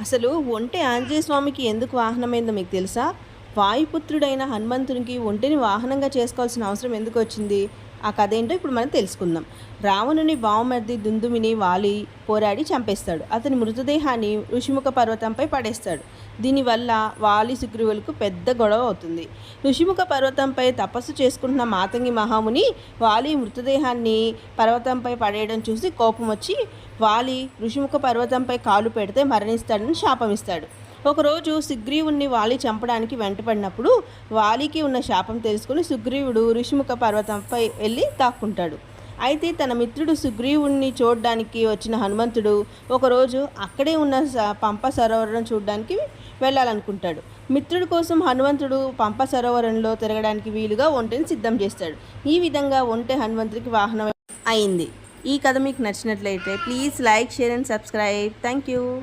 అసలు ఒంటే ఆంజనేయ స్వామికి ఎందుకు వాహనమైందో మీకు తెలుసా? వాయుపుత్రుడైన హనుమంతునికి ఒంటిని వాహనంగా చేసుకోవాల్సిన అవసరం ఎందుకు వచ్చింది? ఆ కథ ఏంటో ఇప్పుడు మనం తెలుసుకుందాం. రావణుని వామర్ది దుందుమిని వాలి పోరాడి చంపేస్తాడు. అతని మృతదేహాన్ని ఋషిముఖ పర్వతంపై పడేస్తాడు. దీనివల్ల వాలి సుగ్రీవులకు పెద్ద గొడవ అవుతుంది. ఋషిముఖ పర్వతంపై తపస్సు చేసుకుంటున్న మాతంగి మహాముని వాలి మృతదేహాన్ని పర్వతంపై పడేయడం చూసి కోపం వచ్చి వాలి ఋషిముఖ పర్వతంపై కాలు పెడితే మరణిస్తాడని శాపమిస్తాడు. ఒకరోజు సుగ్రీవుణ్ణి వాలి చంపడానికి వెంటపడినప్పుడు వాలికి ఉన్న శాపం తెలుసుకుని సుగ్రీవుడు ఋషిముఖ పర్వతంపై వెళ్ళి తాక్కుంటాడు. అయితే తన మిత్రుడు సుగ్రీవుణ్ణి చూడడానికి వచ్చిన హనుమంతుడు ఒకరోజు అక్కడే ఉన్న పంప సరోవరం చూడడానికి వెళ్ళాలనుకుంటాడు. మిత్రుడి కోసం హనుమంతుడు పంప సరోవరంలో తిరగడానికి వీలుగా ఒంటెని సిద్ధం చేస్తాడు. ఈ విధంగా ఒంటె హనుమంతుడికి వాహనం అయింది. ఈ కథ మీకు నచ్చినట్లయితే please like share and subscribe. Thank you.